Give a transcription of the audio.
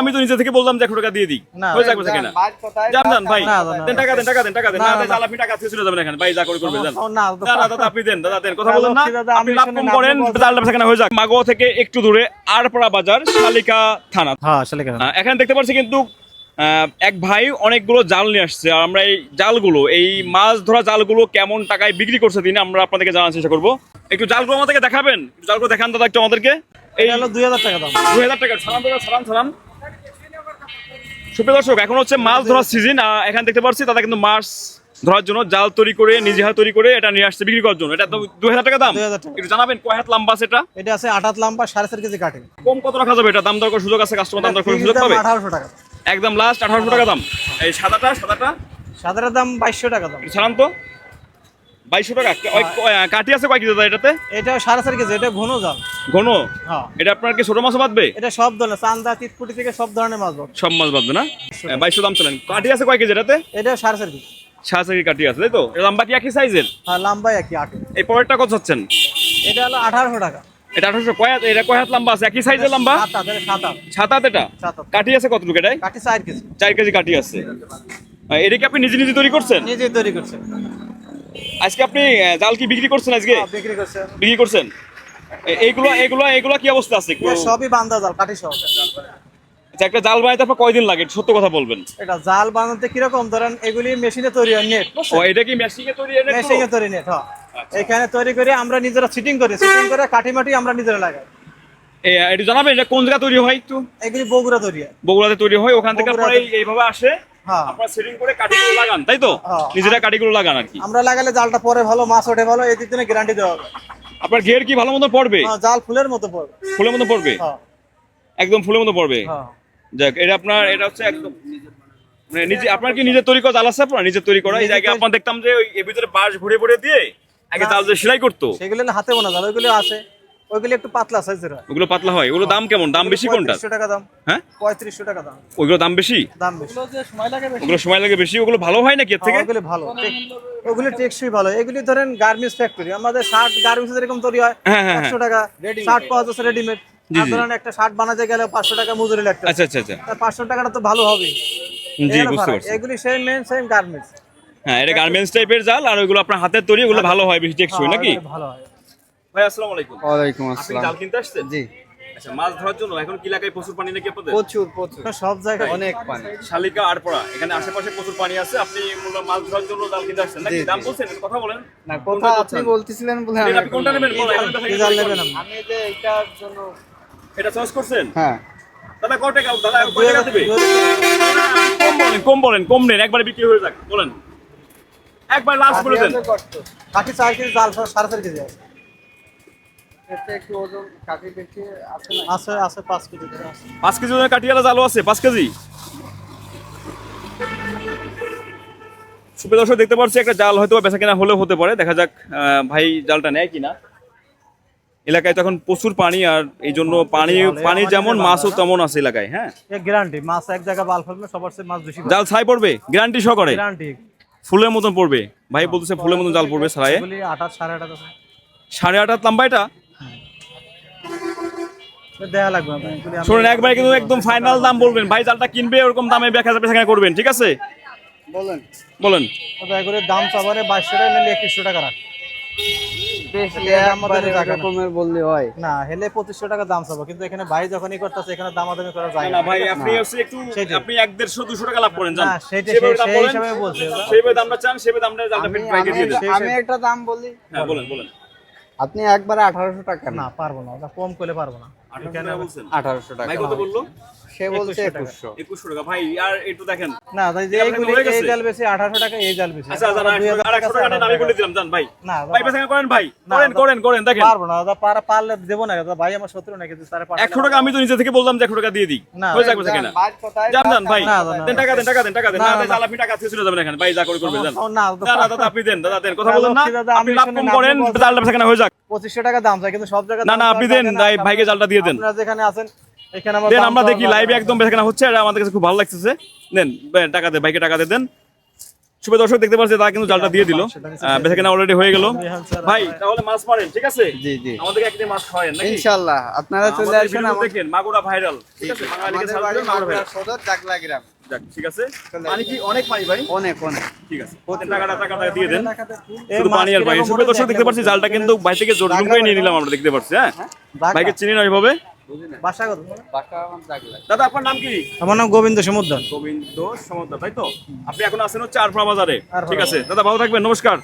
আমি তো নিজে থেকে বললাম যে একশো টাকা দিয়ে দিই। হয়ে ভাই। দেন টাকা দেন টাকা দেন টাকা দেন। আপনি টাকা থেকে চলে যাবেন এখানে। ভাই যা করে করবেন জান না না না দাদা আপনি দেন দাদা দেন। কথা বলেন না। আপনি লাভ কম করেন আপনি বলছেন। জালটা বেচা কেনা হয়ে যাক। মাগোয়া থেকে একটু দূরে আরপাড়া বাজার শালিকা থানা। হ্যাঁ এখানে দেখতে পাচ্ছি কিন্তু এক ভাই অনেকগুলো জাল নিয়ে আসছে আর আমরা এই জালগুলো এই মাছ ধরা জালগুলো কেমন টাকায় বিক্রি করছে তিনি আমরা আপনাদেরকে জানার চেষ্টা করব। একটু জালগুলো আমাদেরকে দেখাবেন? জালগুলো দেখান দাদা একটু আমাদেরকে। এই হলো দুই হাজার টাকা দাম। দুই হাজার টাকা সালাম দাদা সালাম সালাম সুপ্রিয় দর্শক এখন হচ্ছে মাছ ধরার সিজন এখানে দেখতে পাচ্ছি দাদা কিন্তু মাছ ধরার জন্য জাল তৈরি করে নিজে হাতে তৈরি করে এটা নিয়ে আসছে বিক্রি করার জন্য। এটা দুই হাজার টাকা দাম? একটু জানাবেন কয় হাত লম্বা আছে এটা? এটা আছে আঠাত লম্বা সাড়ে চার কেজি কাটে কম কত রাখা যাবে? এটা দাম দরকার সুযোগ আছে কাস্টমার দাম দর করার সুযোগ পাবে? আঠারোশো টাকা। একদম লাস্ট আঠারোশো টাকা দাম। এই সাদাটা সাদাটা? সাদাটার দাম বাইশশো টাকা দাম। ছাড়ান তো। বাইশশো টাকা। ওই ক- আহ, কাঠি আছে কয় কেজি দাদা এটাতে? এটা সাড়ে চার কেজি এটা ঘন জাল। ঘন? হ্যাঁ। এটা আপনার কি ছোট মাছ বাঁধবে? এটা সব ধরনের চান্দা তিতপুটি থেকে সব ধরনের মাছ পাবো সব মাছ বাঁধবে না? বাইশশো দাম চলেন। কাঠি আছে কয় কেজি এটাতে? এটা সাড়ে চার কেজি। সাড়ে চারি কাঠি আছে তাই তো? লম্বা কি একই সাইজের হ্যাঁ লম্বা একই আটে এই পরেরটা কত হচ্ছেন এটা হলো আঠারোশো টাকা। এটা আঠারোশো কয় এটা কয় হাত লম্বা আছে? একই সাইজের লম্বা? সাত হাত এটা সাত হাত। সাত হাত এটা? সাত হাত। কাঠি আছে কতটুকু এটাই? কাঠি চার কেজি। চার কেজি কাঠি আছে। এটা কি আপনি নিজে নিজে তৈরি করছেন? নিজে তৈরি করছে। আজকে আপনি আহ, জাল কি বিক্রি করছেন আজকে? হ্যাঁ, বিক্রি করছে। বিক্রি করছেন? এ- এইগুলো এইগুলো এইগুলো কি অবস্থা আছে একটু? সবই জাল কাঠি আচ্ছা, একটা জাল বানাইতে আপনার কয়দিন লাগে? একটু সত্য কথা বলবেন। এটা জাল বানাতে কীরকম? ধরেন এগুলি মেশিনে তৈরি হয় নেট ও এটা কি মেশিনে তৈরি মেশিনে তৈরি নেট হ্যাঁ এখানে তৈরি করে আমরা নিজেরা সিটিং করি সিটিং করে কাঠি মাটি আমরা নিজেরা লাগাই। একটু জানাবেন এটা কোন জায়গা তৈরি হয় একটু? এগুলি বগুড়া তৈরি হয়। বগুড়াতে তৈরি হয় ওখান থেকে আপনারা এইভাবে আসে হ্যাঁ। আপনারা সেটিং করে কাঠিগুলো লাগান তাই তো? হ্যাঁ। নিজেরা কাঠিগুলো লাগান আর কি। আমরা লাগালে জালটা পরে ভালো মাছ ওঠে ভালো এই দিক গ্যারান্টি দেওয়া হবে। আপনার কি ভালো মতো পড়বে? হ্যাঁ, জাল ফুলের মতো পড়বে। ফুলের মতো পড়বে? একদম ফুলের মতো পড়বে? যাক এটা আপনার এটা হচ্ছে একদম মানে নিজে আপনার কি নিজের তৈরি করা জাল আছে আপনার? নিজের তৈরি করা? এই জায়গায় আপনার দেখতাম যে ওই এর ভিতরে বাঁশ ঘুরে ঘুরে দিয়ে আগে। জাল সেলাই করতো? সেগুলো না হাতে বোনা জাল ওইগুলো আছে। ওইগুলো একটু পাতলা সাইজের হয়। ওগুলো পাতলা হয়? ওগুলো দাম কেমন? দাম বেশি কোনটা পঁয়ত্রিশশো টাকা দাম। হ্যাঁ? পঁয়ত্রিশশো টাকা দাম। ওইগুলো দাম বেশি? দাম বেশি। সময় লাগে ওগুলো সময় লাগে বেশি? ওগুলো ভালো হয় নাকি এর থেকে? ওগুলি ভালো। ওগুলি টেকসই ভালো। এগুলি ধরেন গার্মেন্টস ফ্যাক্টরি আমাদের শার্ট গার্মেন্টস এরকম তৈরি হয়। হ্যাঁ, হ্যাঁ, একশো টাকা। শার্ট পাওয়া যাচ্ছে রেডিমেড ধরেন একটা শার্ট বানাতে গেলে পাঁচশো টাকা মজুরি লাগতে আচ্ছা আচ্ছা আচ্ছা। পাঁচশো টাকাটা তো ভালো হবে জি বুঝতে পারছি। এগুলি সেম মেন সেম গার্মেন্টস হ্যাঁ এটা গার্মেন্টস টাইপের জাল আর ওইগুলো আপনার হাতের তৈরি ওগুলো ভালো হয় বেশি টেকসই নাকি? ভালো হয়। ভাই আসসালামু আলাইকুম। ওয়ালাইকুম আপনি আসসালাম। জাল কিনতে আসছেন? জি। আচ্ছা মাছ ধরার জন্য এখন কি এলাকায় প্রচুর পানি নাকি আপনাদের? প্রচুর প্রচুর। সব জায়গায়। অনেক পানি। শালিকা আড়পড়া এখানে আশেপাশে প্রচুর পানি আছে। আপনি মূলত মাছ ধরার জন্য জাল কিনতে আসছেন নাকি। দাম বলছেন একটু কথা বলেন। না কথা আপনি বলতেছিলেন বলে আমি আপনি কোনটা নেবেন? বলো, এখানে জাল এটা নেবেন? আমি যে এটার জন্য এটা চয়েস করছেন? হ্যাঁ। দাদা কত টাকা? দাদা কত টাকা দেবে? কম বলেন কম বলেন কম নেন একবারে বিক্রি হয়ে যাক। বলেন। একবার লাস্ট বলে দেন। কাঠি চার কেজি জাল সাড়ে চার কেজি আছে। এটা একটু ওজন কাটি বেশি আছে আছে আছে পাঁচ কেজি পাঁচ কেজি ওজনের কাঠিয়ালা জালও আছে পাঁচ কেজি। সুপ্রিয় দর্শক দেখতে পাচ্ছি একটা জাল হয়তো বা বেচা কেনা হলেও হতে পারে। দেখা যাক ভাই জালটা নেয় কিনা। এলাকায় তো এখন প্রচুর পানি আর এই জন্য পানি পানি যেমন মাছও তেমন আছে এলাকায় হ্যাঁ? গ্যারান্টি মাছ এক জায়গায় বাল ফেলবে সবার চেয়ে মাছ বেশি জাল ছাই পড়বে? গ্যারান্টি সহকারে? গ্যারান্টি ফুলের মতন পড়বে। ভাই বলতেছে ফুলের মতন জাল পড়বে আট সাড়ে আটার লম্বা এটা? শোনেন একবার কিন্তু একদম ফাইনাল দাম বলবেন। ভাই জালটা কিনবে ওরকম দামে করবেন ঠিক আছে? বলেন। বলেন। তবে দাম চাবারে বাইশশো টাকা নিলে টাকা রাখ। বেশি এটা আমাদের একবারে জায়গা না। রকমের বললে হয়। না হেলে পঁচিশশো টাকা দাম চাবো কিন্তু এখানে ভাই যখনই করতেছে এখানে দামাদামি করা যায় না না। ভাই আপনি একটু আপনি এক দেড়শো দুশো টাকা লাভ করেন না, সেটাই, সেই-। হিসাবে বলছি। দামটা চান সেভাবে দামটা আমি একটা দাম বলি। হ্যাঁ বলেন বলেন। আপনি একবারে আঠারোশো টাকা না না পারব না কম করলে পারব না। আঠারোশো টাকা বলছেন? আঠারোশো টাকা ভাই কত বলল? সে বলছে একুশশো একুশশো। টাকা। ভাই আর একটু দেখেন। না তাই যে আপনার এইগুলি হয়ে গেছে? এই জাল বেশি আঠারোশো টাকা এই জাল বেশি। আচ্ছা আচ্ছা দুই হাজার আর একশো টাকা আমি বলে দিলাম জান ভাই। না ভাই বেচা করেন ভাই। করেন করেন করেন দেখেন। পারব না দাদা পারা পারলে দেবো না দাদা ভাই আমার শত্রু নাকি তারা পাঠালে একশো টাকা আমি তো নিজে থেকে বললাম যে একশো টাকা দিয়ে দিই। না, হয়ে ভাই। দেন টাকা দেন টাকা দেন টাকা দেন। না, না না, দেন না। তাহলে আপনি টাকা থেকে চলে যাবেন এখানে। ভাই যা করে করবেন জান না, দাদা, না না দাদা আপনি দেন দাদা দেন কথা বলেন না। আপনি লাভ কম করেন জালটা বেচা হয়ে যাক। পঁচিশশো টাকা দাম চাই কিন্তু সব জায়গায় না, না, আপনি দেন, ভাইকে জালটা দিয়ে দেন। আপনারা যেখানে আছেন এখানে আমার দেন আমরা দেখি লাইভে একদম বেচা হচ্ছে এটা আমাদের কাছে খুব ভালো লাগতেছে। দেন টাকা দে ভাইকে টাকা দে দেন। শুভ দর্শক দেখতে পাচ্ছি তারা কিন্তু জালটা দিয়ে দিল। বেচা কেনা অলরেডি হয়ে গেল। ভাই তাহলে মাছ মারেন ঠিক আছে? জি জি। আমাদেরকে একদিন মাছ খাওয়ায়েন নাকি? ইনশাল্লাহ। আপনারা চলে আমার- দেখেন মাগুরা ভাইরাল ঠিক আছে? বাঙালিকে মাগুরা মাগুরা সদর জাগলা গ্রাম যাক, ঠিক আছে? পানি কি অনেক পানি ভাই? অনেক অনেক। ঠিক আছে। টাকাটা টাকাটা দিয়ে দেন। শুধু পানি আর পানি কীরকম দর্শক দেখতে পাচ্ছি জালটা কিন্তু থেকে জোর জুম করে নিয়ে নিলাম আমরা দেখতে পাচ্ছি হ্যাঁ? ভাইকে চিনি না ওইভাবে দাদা আপনার নাম কি? আমার নাম গোবিন্দ সমুদ্র। গোবিন্দ সমদ্দার তাই তো? আপনি এখন আছেন হচ্ছে আরফা বাজারে। ঠিক আছে। দাদা ভালো থাকবেন নমস্কার।